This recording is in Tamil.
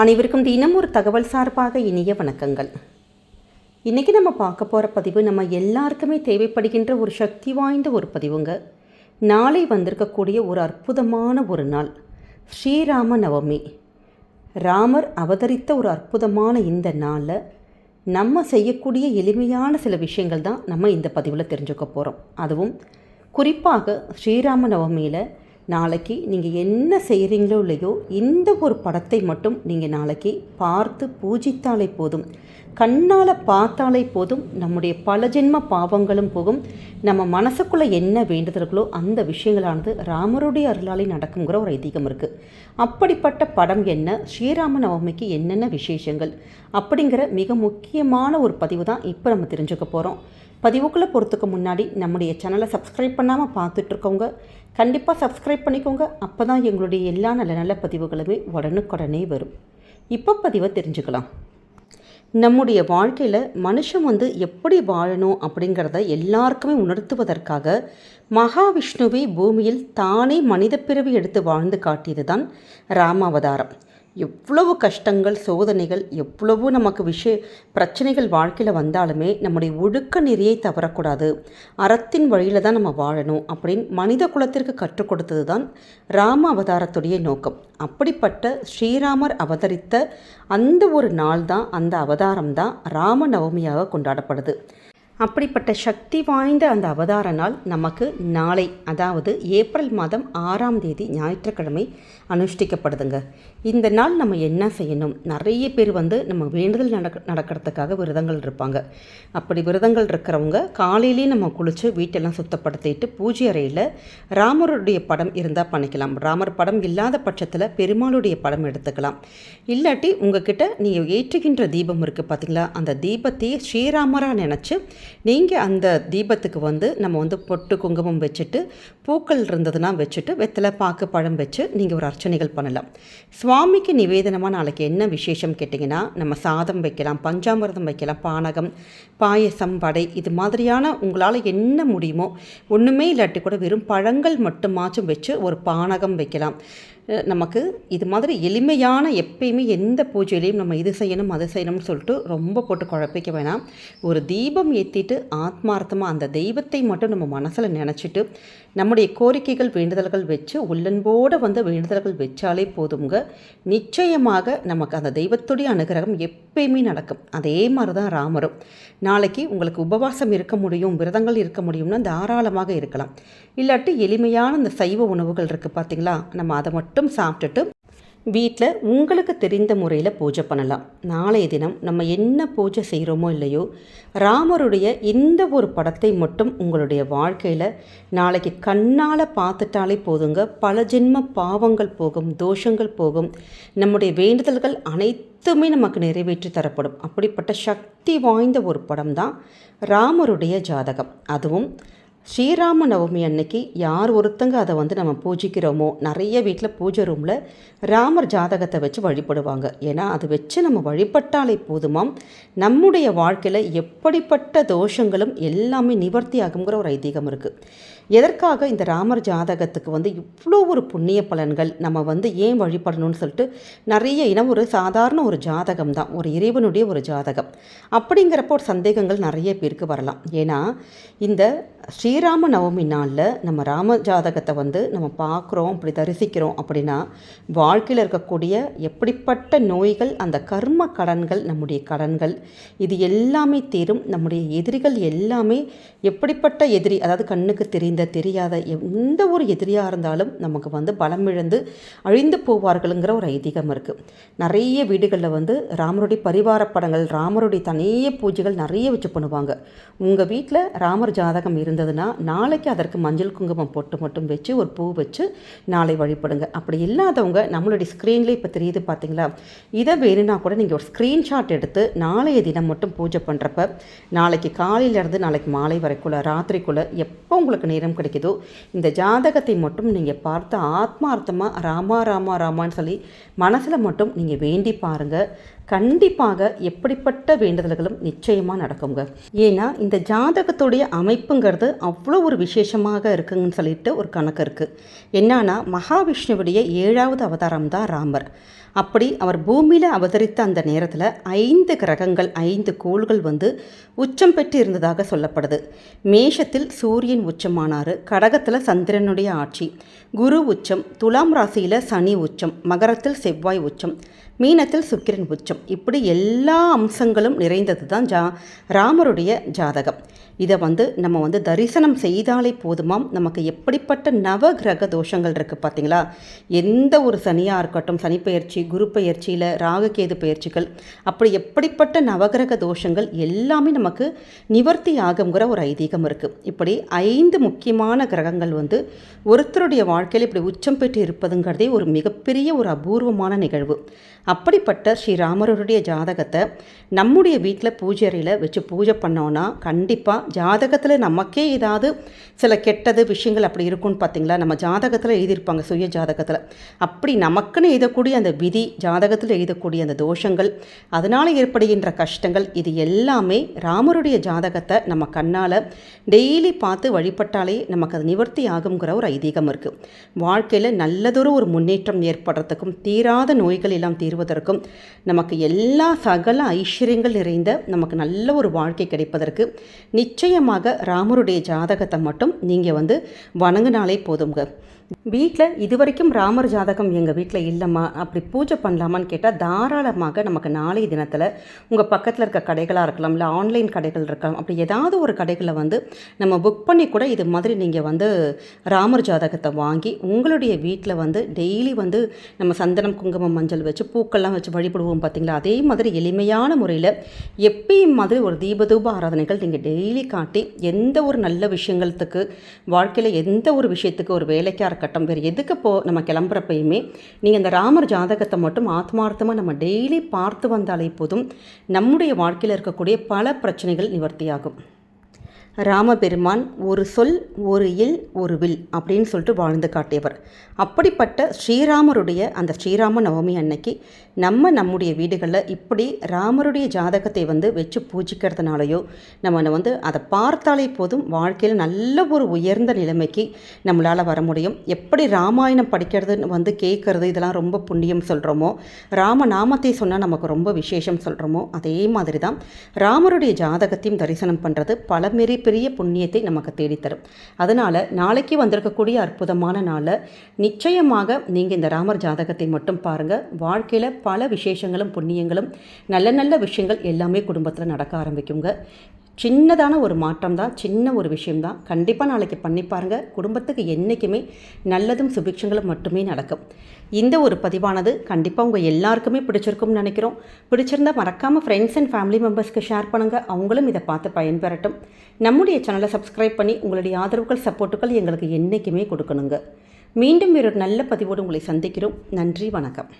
அனைவருக்கும் தினம் ஒரு தகவல் சார்பாக இனிய வணக்கங்கள். இன்றைக்கி நம்ம பார்க்க போகிற பதிவு நம்ம எல்லாருக்குமே தேவைப்படுகின்ற ஒரு சக்தி வாய்ந்த ஒரு பதிவுங்க. நாளை வந்திருக்கக்கூடிய ஒரு அற்புதமான ஒரு நாள் ஸ்ரீராம நவமி ராமர் அவதரித்த ஒரு அற்புதமான இந்த நாளில் நம்ம செய்யக்கூடிய எளிமையான சில விஷயங்கள் தான் நம்ம இந்த பதிவில் தெரிஞ்சுக்க போகிறோம் அதுவும் குறிப்பாக ஸ்ரீராம நவமியில் நாளைக்கு நீங்கள் என்ன செய்கிறீங்களோ இல்லையோ இந்த ஒரு படத்தை மட்டும் நீங்கள் நாளைக்கு பார்த்து பூஜித்தாலே போதும். கண்ணால் பார்த்தாலே போதும். நம்முடைய பல ஜென்ம பாவங்களும் போகும். நம்ம மனசுக்குள்ளே என்ன வேண்டுதல்களோ அந்த விஷயங்களானது ராமருடைய அருளாலே நடக்குங்கிற ஒரு ஐதீகம் இருக்குது அப்படிப்பட்ட படம் என்ன? ஸ்ரீராம நவமிக்கு என்னென்ன விசேஷங்கள்? அப்படிங்கிற மிக முக்கியமான ஒரு பதிவு தான் இப்போ நம்ம தெரிஞ்சுக்க போகிறோம் பதிவுக்குள்ளே போகிறதுக்கு முன்னாடி நம்முடைய சேனலை சப்ஸ்கிரைப் பண்ணாமல் பார்த்துட்ருக்கவங்க கண்டிப்பாக சப்ஸ்கிரைப் பண்ணிக்கோங்க. அப்போ தான் எங்களுடைய எல்லா நல்ல நல்ல பதிவுகளுமே உடனுக்குடனே வரும். இப்போ பதிவை தெரிஞ்சுக்கலாம். நம்முடைய வாழ்க்கையில் மனுஷன் வந்து எப்படி வாழணும் அப்படிங்கிறத எல்லாருக்குமே உணர்த்துவதற்காக மகாவிஷ்ணுவை பூமியில் தானே மனித பிறவி எடுத்து வாழ்ந்து காட்டியது தான் ராமாவதாரம். எவ்வளவு கஷ்டங்கள் சோதனைகள் எவ்வளவோ நமக்கு விஷய பிரச்சனைகள் வாழ்க்கையில் வந்தாலுமே நம்முடைய ஒழுக்க நெறியை தவறக்கூடாது. அறத்தின் வழியில் தான் நம்ம வாழணும் அப்படின்னு மனித குலத்திற்கு கற்றுக் கொடுத்தது தான் ராம அவதாரத்துடைய நோக்கம். அப்படிப்பட்ட ஸ்ரீராமர் அவதரித்த அந்த ஒரு நாள் தான் அந்த அவதாரம் தான் ராம நவமியாக கொண்டாடப்படுது. அப்படிப்பட்ட சக்தி வாய்ந்த அந்த அவதார நாள் நமக்கு நாளை அதாவது ஏப்ரல் மாதம் ஆறாம் தேதி ஞாயிற்றுக்கிழமை அனுஷ்டிக்கப்படுதுங்க. இந்த நாள் நம்ம என்ன செய்யணும்? நிறைய பேர் வந்து நம்ம வேண்டுதல் நடக்க நடக்கிறதுக்காக விரதங்கள் இருப்பாங்க. அப்படி விரதங்கள் இருக்கிறவங்க காலையிலேயே நம்ம குளித்து வீட்டெல்லாம் சுத்தப்படுத்திட்டு பூஜை அறையில் ராமருடைய படம் இருந்தால் பண்ணிக்கலாம். ராமர் படம் இல்லாத பட்சத்தில் பெருமாளுடைய படம் எடுத்துக்கலாம். இல்லாட்டி உங்ககிட்ட நீங்கள் ஏற்றுகின்ற தீபம் இருக்குது பார்த்தீங்களா அந்த தீபத்தையே ஸ்ரீராமராக நினச்சி நீங்கள் அந்த தீபத்துக்கு வந்து நம்ம வந்து பொட்டு குங்குமம் வச்சுட்டு பூக்கள் இருந்ததுன்னா வச்சுட்டு வெத்தலை பாக்கு பழம் வச்சு நீங்கள் ஒரு அர்ச்சனைகள் பண்ணலாம். சுவாமிக்கு நிவேதனமாக நாளைக்கு என்ன விசேஷம் கேட்டிங்கன்னா நம்ம சாதம் வைக்கலாம் பஞ்சாமிர்தம் வைக்கலாம் பானகம் பாயசம் வடை இது மாதிரியான உங்களால் என்ன முடியுமோ ஒன்றுமே இல்லாட்டி கூட வெறும் பழங்கள் மட்டுமாச்சும் வச்சு ஒரு பானகம் வைக்கலாம். நமக்கு இது மாதிரி எளிமையான எப்பயுமே எந்த பூஜையிலையும் நம்ம இது செய்யணும் அது செய்யணும்னு சொல்லிட்டு ரொம்ப போட்டு குழப்பிக்க வேணாம். ஒரு தீபம் ஏற்றிட்டு ஆத்மார்த்தமாக அந்த தெய்வத்தை மட்டும் நம்ம மனசில் நினச்சிட்டு நம்முடைய கோரிக்கைகள் வேண்டுதல்கள் வச்சு உள்ளன்போடு வந்து வேண்டுதல்கள் வச்சாலே போதுங்க நிச்சயமாக நமக்கு அந்த தெய்வத்துடைய அனுகிரகம் எப்பயுமே நடக்கும். அதே மாதிரி தான் ராமரும். நாளைக்கு உங்களுக்கு உபவாசம் இருக்க முடியும் விரதங்கள் இருக்க முடியும்னா தாராளமாக இருக்கலாம். இல்லாட்டி எளிமையான இந்த சைவ உணவுகள் இருக்குது பார்த்தீங்களா நம்ம அதை மட்டும் சாப்பிட்டுட்டு வீட்டில் உங்களுக்கு தெரிந்த முறையில் பூஜை பண்ணலாம். நாளைய தினம் நம்ம என்ன பூஜை செய்கிறோமோ இல்லையோ ராமருடைய இந்த ஒரு படத்தை மட்டும் உங்களுடைய வாழ்க்கையில் நாளைக்கு கண்ணால் பார்த்துட்டாலே போதுங்க. பல ஜென்ம பாவங்கள் போகும் தோஷங்கள் போகும். நம்முடைய வேண்டுதல்கள் அனைத்துமே நமக்கு நிறைவேற்றி தரப்படும். அப்படிப்பட்ட சக்தி வாய்ந்த ஒரு படம் தான் ராமருடைய ஜாதகம். அதுவும் ஸ்ரீராம நவமி அன்னைக்கு யார் ஒருத்தங்க அதை வந்து நம்ம பூஜிக்கிறோமோ நிறைய வீட்டில் பூஜை ரூமில் ராமர் ஜாதகத்தை வச்சு வழிபடுவாங்க. ஏன்னா அதை வச்சு நம்ம வழிபட்டாலே போதுமாம். நம்முடைய வாழ்க்கையில் எப்படிப்பட்ட தோஷங்களும் எல்லாமே நிவர்த்தி ஆகுங்கிற ஒரு ஐதீகம் இருக்குது எதற்காக இந்த ராமர் ஜாதகத்துக்கு வந்து இவ்வளோ ஒரு புண்ணிய பலன்கள் நம்ம வந்து ஏன் வழிபடணும்னு சொல்லிட்டு நிறைய இனம் ஒரு சாதாரண ஒரு ஜாதகம் தான். ஒரு இறைவனுடைய ஒரு ஜாதகம். அப்படிங்கிறப்போ ஒரு சந்தேகங்கள் நிறைய பேருக்கு வரலாம். ஏன்னா இந்த ஸ்ரீ ஸ்ரீராம நவமி நாளில் நம்ம ராம ஜாதகத்தை வந்து நம்ம பார்க்குறோம் அப்படி தரிசிக்கிறோம் அப்படின்னா வாழ்க்கையில் இருக்கக்கூடிய எப்படிப்பட்ட நோய்கள் அந்த கர்ம கடன்கள் நம்முடைய கடன்கள் இது எல்லாமே தீரும். நம்முடைய எதிரிகள் எல்லாமே எப்படிப்பட்ட எதிரி அதாவது கண்ணுக்கு தெரிந்த தெரியாத எந்த ஒரு எதிரியாக இருந்தாலும் நமக்கு வந்து பலமிழந்து அழிந்து போவார்களுங்கிற ஒரு ஐதீகம் இருக்குது நிறைய வீடுகளில் வந்து ராமருடைய பரிவார படங்கள் ராமருடைய தனிய பூஜைகள் நிறைய வச்சு பண்ணுவாங்க. உங்கள் வீட்டில் ராமர் ஜாதகம் இருந்ததுன்னா நாளைக்கு அதற்கு மஞ்சள் குங்குமம் போட்டு மட்டும் வச்சு ஒரு பூ வச்சு நாளை வழிபடுங்க. அப்படி இல்லாதவங்க நம்மளுடைய ஸ்க்ரீன்லேயே இப்போ தெரியுது பார்த்தீங்களா இதை வேணும்னா கூட நீங்கள் ஒரு ஸ்க்ரீன்ஷாட் எடுத்து நாளைய தினம் மட்டும் பூஜை பண்ணுறப்ப நாளைக்கு காலையிலேருந்து நாளைக்கு மாலை வரைக்குள்ள ராத்திரிக்குள்ளே எப்போ உங்களுக்கு நேரம் கிடைக்குதோ இந்த ஜாதகத்தை மட்டும் நீங்கள் பார்த்து ஆத்மார்த்தமாக ராமா ராமா ராமான்னு சொல்லி மனசில் மட்டும் நீங்கள் வேண்டி பாருங்கள் கண்டிப்பாக எப்படிப்பட்ட வேண்டுதல்களும் நிச்சயமாக நடக்குங்க. ஏன்னா இந்த ஜாதகத்துடைய அமைப்புங்கிறது அவ்வளோ ஒரு விசேஷமாக இருக்குங்கன்னு சொல்லிட்டு ஒரு கணக்கு இருக்குது என்னன்னா மகாவிஷ்ணுவுடைய ஏழாவது அவதாரம் தான் ராமர். அப்படி அவர் பூமியில் அவதரித்த அந்த நேரத்தில் ஐந்து கிரகங்கள் ஐந்து கோள்கள் வந்து உச்சம் பெற்று இருந்ததாக சொல்லப்படுது. மேஷத்தில் சூரியன் உச்சமானார் கடகத்தில் சந்திரனுடைய ஆட்சி. குரு உச்சம் துலாம் ராசியில் சனி உச்சம் மகரத்தில் செவ்வாய் உச்சம். மீனத்தில் சுக்கிரன் உச்சம். இப்படி எல்லா அம்சங்களும் நிறைந்தது தான் ஜா ராமருடைய ஜாதகம். இதை வந்து நம்ம வந்து தரிசனம் செய்தாலே போதுமாம். நமக்கு எப்படிப்பட்ட நவ கிரக தோஷங்கள் இருக்குது பார்த்தீங்களா? எந்த ஒரு சனியாக இருக்கட்டும் சனி பயிற்சி குரு பயிற்சியில் ராககேது பயிற்சிகள் அப்படி எப்படிப்பட்ட நவகிரக தோஷங்கள் எல்லாமே நமக்கு நிவர்த்தி ஆகுங்கிற ஒரு ஐதீகம் இருக்குது இப்படி ஐந்து முக்கியமான கிரகங்கள் வந்து ஒருத்தருடைய வாழ்க்கையில் இப்படி உச்சம் பெற்று இருப்பதுங்கிறதே ஒரு மிகப்பெரிய ஒரு அபூர்வமான நிகழ்வு. அப்படிப்பட்ட ஸ்ரீராமருடைய ஜாதகத்தை நம்முடைய வீட்டில் பூஜை அறையில் வச்சு பூஜை பண்ணோன்னா கண்டிப்பாக ஜாதகத்தில் நமக்கே ஏதாவது சில கெட்டது விஷயங்கள் அப்படி இருக்கும்னு பார்த்தீங்களா? நம்ம ஜாதகத்தில் எழுதியிருப்பாங்க சுய ஜாதகத்தில். அப்படி நமக்குன்னு எழுதக்கூடிய அந்த விதி ஜாதகத்தில் எழுதக்கூடிய அந்த தோஷங்கள் அதனால் ஏற்படுகின்ற கஷ்டங்கள் இது எல்லாமே ராமருடைய ஜாதகத்தை நம்ம கண்ணால் டெய்லி பார்த்து வழிபட்டாலே நமக்கு அது நிவர்த்தி ஆகுங்கிற ஒரு ஐதீகம் இருக்குது வாழ்க்கையில் நல்லதொரு ஒரு முன்னேற்றம் ஏற்படுறதுக்கும் தீராத நோய்கள் எல்லாம் தீர்வதற்கும் நமக்கு எல்லா சகல ஐஸ்வர்யங்கள் நிறைந்த நமக்கு நல்ல ஒரு வாழ்க்கை கிடைப்பதற்கு நிச்சயமாக ராமருடைய ஜாதகத்தை மட்டும் நீங்கள் வந்து வணங்கினாலே போதுங்க வீட்டில் இது வரைக்கும் ராமர் ஜாதகம் எங்கள் வீட்டில் இல்லைம்மா அப்படி பூஜை பண்ணலாமான்னு கேட்டால் தாராளமாக நமக்கு நாளைய தினத்தில் உங்கள் பக்கத்தில் இருக்க கடைகளாக இருக்கலாம் இல்லை ஆன்லைன் கடைகள் இருக்கலாம் அப்படி ஏதாவது ஒரு கடைகளில் வந்து நம்ம புக் பண்ணி கூட இது மாதிரி நீங்கள் வந்து ராமர் ஜாதகத்தை வாங்கி உங்களுடைய வீட்டில் வந்து டெய்லி வந்து நம்ம சந்தனம் குங்குமம் மஞ்சள் வச்சு பூக்கள்லாம் வச்சு வழிபடுவோம் பார்த்தீங்களா அதே மாதிரி எளிமையான முறையில் எப்பயும் மாதிரி ஒரு தீபதூப ஆராதனைகள் நீங்கள் டெய்லி காட்டி எந்த ஒரு நல்ல விஷயங்களுக்கு வாழ்க்கையில் எந்த ஒரு விஷயத்துக்கு ஒரு வேலைக்காக இருக்கட்டும் வேறு எதுக்கு போ நம்ம கிளம்புறப்பயுமே நீங்கள் இந்த ராமர் ஜாதகத்தை மட்டும் ஆத்மார்த்தமாக நம்ம டெய்லி பார்த்து வந்தாலே போதும். நம்முடைய வாழ்க்கையில் இருக்கக்கூடிய பல பிரச்சனைகள் நிவர்த்தியாகும். ராமபெருமான் ஒரு சொல் ஒரு இல் ஒரு வில் அப்படின்னு சொல்லிட்டு வாழ்ந்து காட்டியவர். அப்படிப்பட்ட ஸ்ரீராமருடைய அந்த ஸ்ரீராம நவமி அன்னைக்கு நம்ம நம்முடைய வீடுகளில் இப்படி ராமருடைய ஜாதகத்தை வந்து வச்சு பூஜிக்கிறதுனாலையோ நம்ம வந்து அதை பார்த்தாலே போதும் வாழ்க்கையில் நல்ல ஒரு உயர்ந்த நிலைமைக்கு நம்மளால் வர முடியும். எப்படி ராமாயணம் படிக்கிறதுன்னு வந்து கேட்குறது இதெல்லாம் ரொம்ப புண்ணியம் சொல்கிறோமோ ராம நாமத்தை சொன்னால் நமக்கு ரொம்ப விசேஷம் சொல்கிறோமோ அதே மாதிரி தான் ராமருடைய ஜாதகத்தையும் தரிசனம் பண்ணுறது பல மிகப்பெரிய பெரிய புண்ணியத்தை நமக்கு தேடித்தரும். அதனால் நாளைக்கு வந்திருக்கக்கூடிய அற்புதமான நாளில் நிச்சயமாக நீங்கள் இந்த ராமர் ஜாதகத்தை மட்டும் பாருங்கள் வாழ்க்கையில் பல விசேஷங்களும் புண்ணியங்களும் நல்ல நல்ல விஷயங்கள் எல்லாமே குடும்பத்தில் நடக்க ஆரம்பிக்குங்க. சின்னதான ஒரு மாற்றம் தான் சின்ன ஒரு விஷயம்தான். கண்டிப்பாக நாளைக்கு பண்ணி பாருங்கள் குடும்பத்துக்கு என்றைக்குமே நல்லதும் சுபிக்ஷங்களும் மட்டுமே நடக்கும். இந்த ஒரு பதிவானது கண்டிப்பாக உங்கள் எல்லாருக்குமே பிடிச்சிருக்கும்னு நினைக்கிறோம். பிடிச்சிருந்தா மறக்காமல் ஃப்ரெண்ட்ஸ் அண்ட் ஃபேமிலி மெம்பர்ஸ்க்கு ஷேர் பண்ணுங்கள் அவங்களும் இதை பார்த்து பயன்பெறட்டும். நம்முடைய சேனலை சப்ஸ்கிரைப் பண்ணி உங்களுடைய ஆதரவுகள் சப்போர்ட்டுகள் எங்களுக்கு என்றைக்குமே கொடுக்கணுங்க. மீண்டும் ஒரு நல்ல பதிவோடு உங்களை சந்திக்கிறோம். நன்றி வணக்கம்.